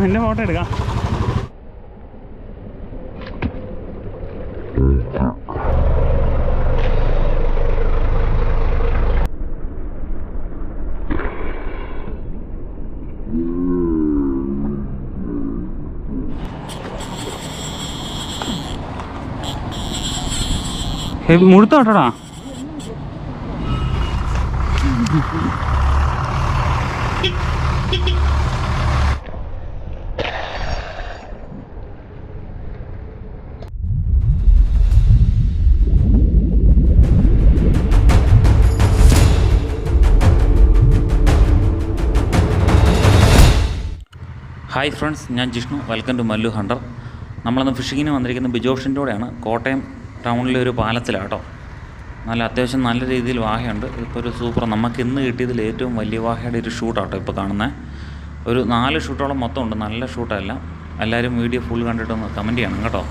നിന്റെ ഫോട്ടോ എടുക്കാം. മുഴുത്ത ഹായ് ഫ്രണ്ട്സ് ഞാൻ Jishnu. Welcome to Mallu Hunter നമ്മളിന്ന് ഫിഷിങ്ങിന് വന്നിരിക്കുന്ന ബിജോഷിന്റെ കൂടെയാണ് കോട്ടയം ടൗണിലെ ഒരു പാലത്തിലാണ് കേട്ടോ നല്ല അത്യാവശ്യം നല്ല രീതിയിൽ വാഹയുണ്ട്. ഇപ്പോൾ ഒരു സൂപ്പർ നമുക്ക് ഇന്ന് കിട്ടിയതിൽ ഏറ്റവും വലിയ വാഹയുടെ ഒരു ഷൂട്ടാട്ടോ ഇപ്പോൾ കാണുന്നത് ഒരു നാല് ഷൂട്ടോളം മൊത്തം ഉണ്ട് നല്ല ഷൂട്ടല്ല എല്ലാവരും വീഡിയോ ഫുൾ കണ്ടിട്ടൊന്ന് കമന്റ് ചെയ്യണം കേട്ടോ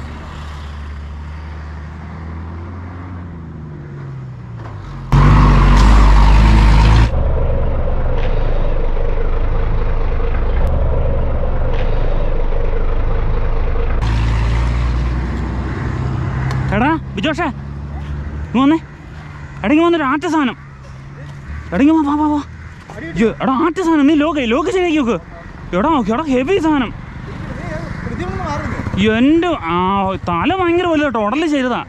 എടാ ബിജോഷേ ഇങ്ങ് വന്നേ. എടങ്ങി വന്നൊരു ആറ്റ സാധനം. എടങ്ങി വാ വാ വാ അയ്യോ, എടാ ആറ്റ സാധനം. നീ ലോക ലോക ശരിയാക്കി നോക്ക്. എടാ എടാ ഹെവി സാധനം. എന്റെ ആ തല ഭയങ്കര വലുതാ കേട്ടോ. ഉടൽ ചെയ്തതാ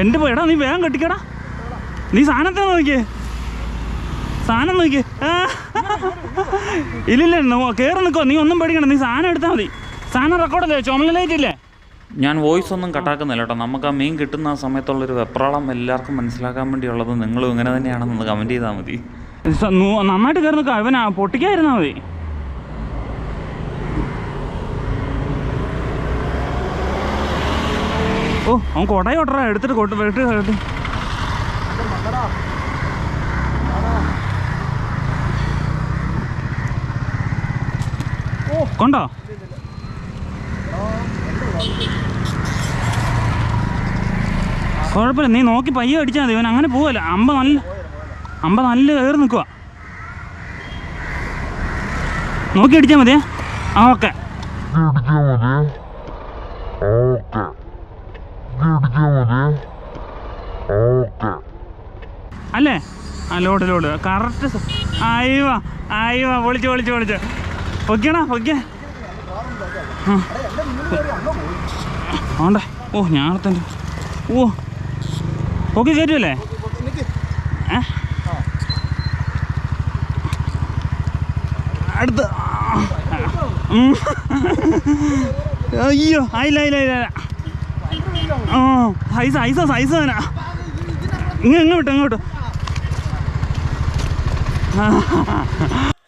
എന്റെ എടാ നീ വേഗം കെട്ടിക്കടാ. നീ സാധനത്തെ നോക്കിയേ. സാധനം നോക്കിയേ. ഇല്ലില്ല കയറി നിൽക്കോ നീ ഒന്നും പേടിക്കണ്ട. നീ സാധനം എടുത്താൽ മതി. സാധനം റെക്കോർഡല്ലേ ചുമല ലൈറ്റ് ഇല്ലേ? ഞാൻ വോയിസ് ഒന്നും കട്ടാക്കുന്നില്ല കേട്ടോ. നമുക്ക് ആ മീൻ കിട്ടുന്ന ആ സമയത്തുള്ളൊരു വെപ്രാളം എല്ലാവർക്കും മനസ്സിലാക്കാൻ വേണ്ടിയുള്ളത് നിങ്ങളും ഇങ്ങനെ തന്നെയാണെന്ന് കമന്റ് ചെയ്താൽ മതി. നന്നായിട്ട് കയറുന്ന നിൽക്കാം. അവനാ പൊട്ടിക്കാതിരുന്നാ മതി. ഓ അവൻ കൊടയ കൊട്ടറ എടുത്തിട്ട് കൊട്ട് വെട്ട് കേട്ട് കൊണ്ടോ? കുഴപ്പമില്ല. നീ നോക്കി പയ്യെ അടിച്ചാൽ മതി. ഇവൻ അങ്ങനെ പോവല്ല. അമ്പ നല്ല അമ്പ നല്ല കയറി നിൽക്കുക നോക്കി അടിച്ചാൽ മതിയേ. ആ ഓക്കെ. അല്ലേ? ആ ലോഡ് ലോഡ്. കറക്റ്റ് അയ്യോ അയ്യോ പൊളിച്ച് പൊളിച്ച് പൊളിച്ച്. പൊക്കിയണാ? പൊക്കിയ. ആണ്ടേ ഓ തന്നെ. ഓ. പൊക്കി കയറ്റുമല്ലേ ഏ? അടുത്ത്. അയ്യോ ആയില്ല ആയില്ല ആയില്ല ആ സൈസ് സൈസ സൈസ് തന്നെ ഇങ്ങ ഇങ്ങ് വിട്ടോ ഇങ്ങ് വിട്ടോ.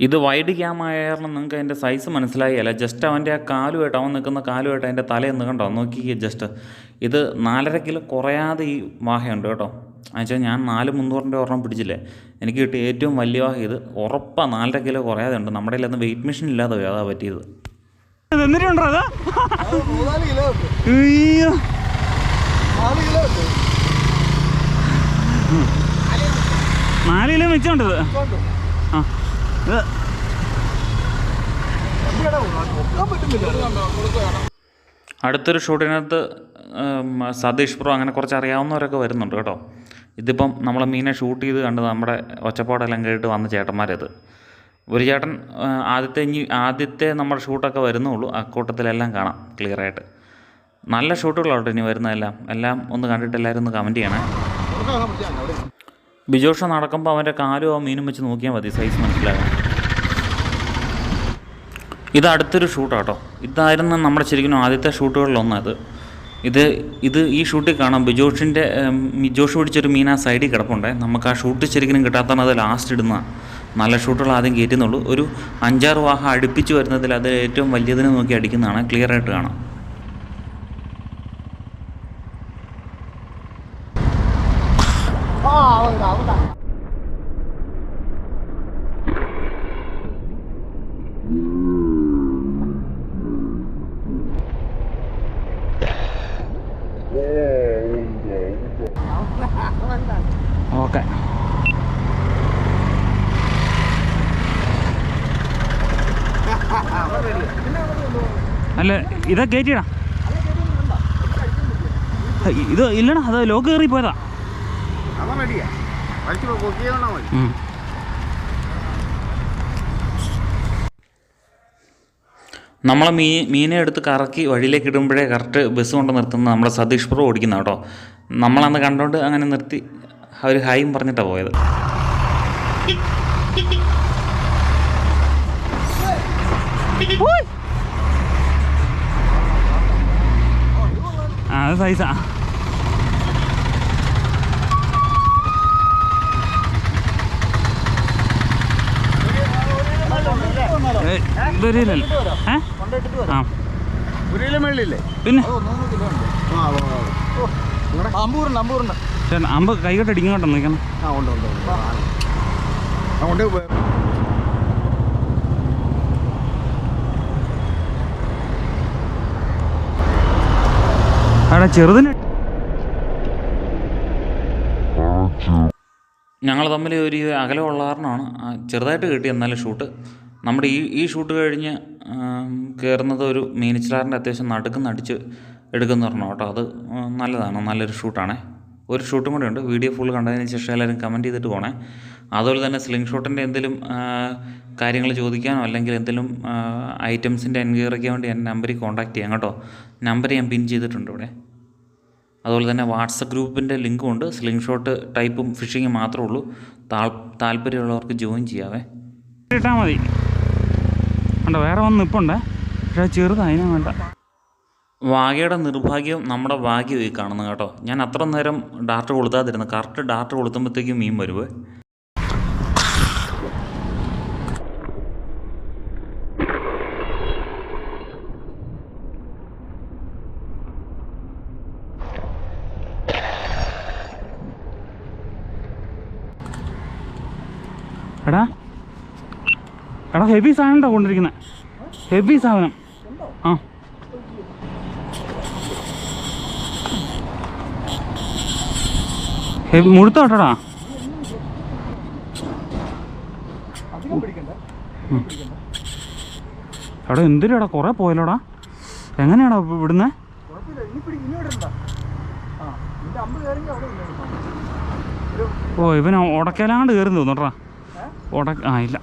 ഇത് വൈഡ് ക്യാം ആയ കാരണം നിങ്ങൾക്ക് അതിന്റെ സൈസ് മനസ്സിലായില്ല? ജസ്റ്റ് അവന്റെ ആ കാലുമായിട്ട് അവൻ നിൽക്കുന്ന കാലുമായിട്ട് അതിന്റെ തലയെന്ന് കണ്ടോ? നോക്കിക്കുക ജസ്റ്റ് ഇത് നാലര കിലോ കുറയാതെ ഈ വാഹയുണ്ട് കേട്ടോ. എന്നുവെച്ചാൽ ഞാൻ നാല് മുന്നൂറിന്റെ ഒരെണ്ണം പിടിച്ചില്ലേ? എനിക്ക് കിട്ടിയ ഏറ്റവും വലിയ വാഹ ഇത്. ഉറപ്പാണ് നാലര കിലോ കുറയാതെ ഉണ്ട്. നമ്മുടെ കയ്യിൽ വെയിറ്റ് മെഷീൻ ഇല്ലാതെ വേദാ പറ്റിയത്. നാല് കിലോ ഉണ്ട് അടുത്തൊരു ഷൂട്ടിനകത്ത് സതീഷ് പ്രോ അങ്ങനെ കുറച്ച് അറിയാവുന്നവരൊക്കെ വരുന്നുണ്ട് കേട്ടോ. ഇതിപ്പം നമ്മൾ മീനെ ഷൂട്ട് ചെയ്ത് കണ്ട് നമ്മുടെ ഒച്ചപ്പാടെല്ലാം കേട്ട് വന്ന ചേട്ടന്മാരത്. ഒരു ചേട്ടൻ ആദ്യത്തെ ഇനി ആദ്യത്തെ നമ്മുടെ ഷൂട്ടൊക്കെ വരുന്നുള്ളൂ. അക്കൂട്ടത്തിലെല്ലാം കാണാം ക്ലിയറായിട്ട് നല്ല ഷൂട്ടുകളാണ് ഇനി വരുന്നതെല്ലാം. എല്ലാം ഒന്ന് കണ്ടിട്ട് എല്ലാവരും ഒന്ന് കമന്റ് ചെയ്യണേ. ബിജോഷ നടക്കുമ്പോൾ അവന്റെ കാലും ആ മീനും വെച്ച് നോക്കിയാൽ മതി സൈസ് മനസ്സിലാകാം ഇത് അടുത്തൊരു ഷൂട്ടാട്ടോ. ഇതായിരുന്നു നമ്മുടെ ശരിക്കും ആദ്യത്തെ ഷൂട്ടുകളിലൊന്നത് ഇത് ഇത് ഈ ഷൂട്ടിൽ കാണാം. ബിജോഷിന്റെ ബിജോഷ് പിടിച്ചൊരു മീൻ ആ സൈഡിൽ കിടപ്പുണ്ട്. നമുക്ക് ആ ഷൂട്ട് ശരിക്കും കിട്ടാത്തതാണ് അത് ലാസ്റ്റ് ഇടുന്ന നല്ല ഷൂട്ടുകൾ ആദ്യം കയറ്റുന്നുള്ളൂ ഒരു അഞ്ചാറ് വാഹ അടുപ്പിച്ച് വരുന്നതിൽ അത് ഏറ്റവും വലിയതിനെ നോക്കി അടിക്കുന്നതാണ്. ക്ലിയർ ആയിട്ട് കാണാം ആ അവിടെ അവിടെ ഓക്കെ അല്ല ഇതാ കയറ്റിയടാ ഇത് ഇല്ലടാ അത് ലോക്ക് കയറി പോയതാ. റെഡിയാ വലിച്ചു കൊക്കിയോണ്ടാ നമ്മളെ മീ മീനെ എടുത്ത് കറക്കി വഴിയിലേക്ക് ഇടുമ്പോഴേ കറക്റ്റ് ബസ് കൊണ്ട് നിർത്തുന്നത് നമ്മളെ സതീഷ് പ്രോ ഓടിക്കുന്ന കേട്ടോ. നമ്മളന്ന് കണ്ടോണ്ട് അങ്ങനെ നിർത്തി അവർ ഹായും പറഞ്ഞിട്ടാണ് പോയത് ആ അത് സൈസാ വരില്ലല്ലോ ഏ ആ ഒരു കിലോ മേളിലില്ലേ പിന്നെ ഓ മൂന്ന് കിലോ ഉണ്ട് ആ ഓ, ഓ, ഓ. ഓ, ഇവിടെ അമ്പൂറുണ്ട് അമ്പൂറുണ്ട് പിന്നെ? അമ്പ കൈകോട്ട് ഇടിങ്ങോട്ട് നിൽക്കണം. ആ ഉണ്ട് ഉണ്ട് ഉണ്ട് ആ ഉണ്ട് പോയി. അവിടെ ചെറുതിന് ഞങ്ങൾ തമ്മിൽ ഒരു അകലമുള്ള കാരണമാണ്. ചെറുതായിട്ട് കിട്ടി എന്നാലും ഷൂട്ട്. നമ്മുടെ ഈ ഈ ഷൂട്ട് കഴിഞ്ഞ് കയറുന്നത് ഒരു മീനിച്ചിലാറിന്റെ അത്യാവശ്യം നടുക്കുന്ന് അടിച്ച് എടുക്കുന്ന പറഞ്ഞു കേട്ടോ. അത് നല്ലതാണ് നല്ലൊരു ഷൂട്ടാണേ. ഒരു ഷൂട്ടും കൂടെ ഉണ്ട്. വീഡിയോ ഫുൾ കണ്ടതിന് ശേഷം എല്ലാവരും കമന്റ് ചെയ്തിട്ട് പോണേ. അതുപോലെ തന്നെ സ്ലിംഗ് ഷോട്ടിന്റെ എന്തെങ്കിലും കാര്യങ്ങൾ ചോദിക്കാനോ അല്ലെങ്കിൽ എന്തെങ്കിലും ഐറ്റംസിന്റെ എൻക്വയറിക്ക് വേണ്ടി എന്റെ നമ്പറിൽ കോൺടാക്ട് ചെയ്യാം കേട്ടോ. നമ്പർ ഞാൻ പിൻ ചെയ്തിട്ടുണ്ട് ഇവിടെ. അതുപോലെ തന്നെ വാട്സപ്പ് ഗ്രൂപ്പിന്റെ ലിങ്കും ഉണ്ട്. സ്ലിംഗ് ഷോട്ട് ടൈപ്പും ഫിഷിങ്ങും മാത്രമേ ഉള്ളൂ. താൽ താല്പര്യമുള്ളവർക്ക് ജോയിൻ ചെയ്യാവേ. ഇട്ടാൽ മതി. ഉണ്ട് വേറെ വന്ന് നിൽപ്പുണ്ടേ പക്ഷേ അത് ചെറുതാ വേണ്ട. വാഗയുടെ നിർഭാഗ്യം നമ്മുടെ ഭാഗ്യം ഈ കാണുന്നത് കേട്ടോ. ഞാൻ അത്ര നേരം ഡാർട്ട് കൊളുത്താതിരുന്നു. കറക്റ്റ് ഡാർട്ട് കൊളുത്തുമ്പോഴത്തേക്കും മീൻ വരുവേ. എടാ. എടാ ഹെവി സാധനം കൊണ്ടിരിക്കുന്നത് ഹെവി സാധനം. ആ. ഹെവി മുഴുത്ത കേട്ടോടാ അധികം പിടിക്കണ്ട എടാ എന്തിനാടാ? കുറേ പോയല്ലോടാ. എങ്ങനെയാടാ ഇവിടുന്ന്? ഓ ഇവൻ ഉടക്കലാണ്ട് കയറി തോന്നുട്ടാ ഉട ആ ഇല്ല.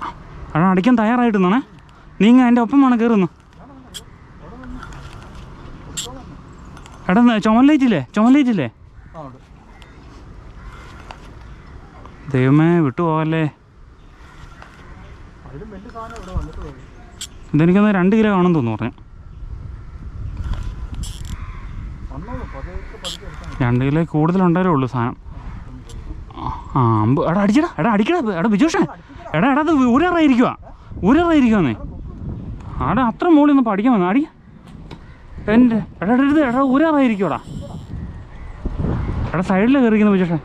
അവിടെ അടിക്കാൻ തയ്യാറായിട്ട് നിന്നേ നീങ്ങ എന്റെ ഒപ്പമാണ് കയറുന്നു എടാ ചുമലൈറ്റില്ലേ ചുമലൈറ്റില്ലേ ദൈവമേ വിട്ടുപോകല്ലേ ഇതെനിക്കൊന്ന് രണ്ട് കിലോ കാണും തോന്നുന്നു പറഞ്ഞു. രണ്ട് കിലോ കൂടുതലുണ്ടായാലേ ഉള്ളൂ സാധനം. ആ അമ്പ് എടാ അടിച്ചടാ എടാ അടിക്കടാ എടാ ബിജോഷേ. എടാ എടാ അത് ഉരറായിരിക്കുക ഉരറായിരിക്കുവാന്നേ ആടാ അത്ര മുകളിൽ ഒന്ന് പഠിക്കാൻ വന്നു? അടി എന്റെ എടാ എടാ ഇത് എടാ ഉരറായിരിക്കുവാടാ എടാ സൈഡിൽ കയറിക്കുന്ന വിശേഷം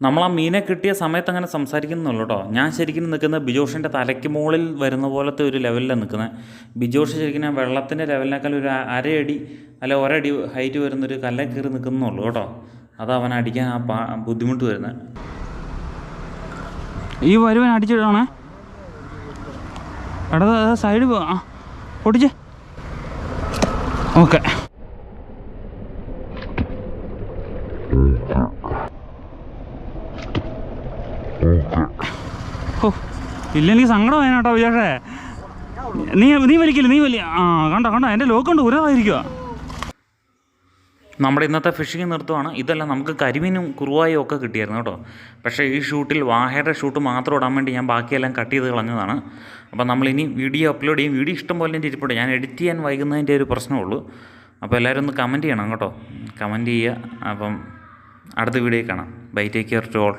നമ്മൾ ആ മീനെ കിട്ടിയ സമയത്ത് അങ്ങനെ സംസാരിക്കുന്നുള്ളൂ കേട്ടോ ഞാൻ ശരിക്കും നിൽക്കുന്നത് ബിജോഷിന്റെ തലയ്ക്ക് മുകളിൽ വരുന്ന പോലത്തെ ഒരു ലെവലിലാണ് നിൽക്കുന്നത്. ബിജോഷ് ശരിക്കും വെള്ളത്തിന്റെ ലെവലിനേക്കാൾ ഒരു അരയടി അല്ല ഒരടി ഹൈറ്റ് വരുന്നൊരു കല്ലെ കയറി നിൽക്കുന്നുള്ളൂ കേട്ടോ അത് അവൻ അടിക്കാൻ ആ ബുദ്ധിമുട്ട് വരുന്നത്. ഈ വരുവൻ അടിച്ചിടണേ എടാ സൈഡ് ആ പൊട്ടിച്ചേ. ഓക്കെ. ഓ ഇല്ല എനിക്ക് സങ്കടം കേട്ടോ വിചാരിച്ചേ നീ നീ വലിക്കില്ല നീ വലിയ ആ കണ്ടോ കണ്ടോ എന്റെ ലോക്കുണ്ട് ഉരതായിരിക്കുക നമ്മുടെ ഇന്നത്തെ ഫിഷിംഗ് നിർത്തുവാണ്. ഇതെല്ലാം നമുക്ക് കരിമീനും കുറുവായും ഒക്കെ കിട്ടിയിരുന്നു കേട്ടോ. പക്ഷേ ഈ ഷൂട്ടിൽ വാഹയുടെ ഷൂട്ട് മാത്രം ഇടാൻ വേണ്ടി ഞാൻ ബാക്കിയെല്ലാം കട്ട് ചെയ്ത് കളഞ്ഞതാണ്. അപ്പോൾ നമ്മളിനി വീഡിയോ അപ്ലോഡ് ചെയ്യും. വീഡിയോ ഇഷ്ടം പോലെ എന്റെ ഇരിപ്പുണ്ട്. ഞാൻ എഡിറ്റ് ചെയ്യാൻ വൈകുന്നതിന്റെ ഒരു പ്രശ്നമുള്ളൂ അപ്പോൾ എല്ലാവരും ഒന്ന് കമന്റ് ചെയ്യണം കേട്ടോ. കമന്റ് ചെയ്യുക. അപ്പം അടുത്ത വീഡിയോ കാണാം. Bye take care to all.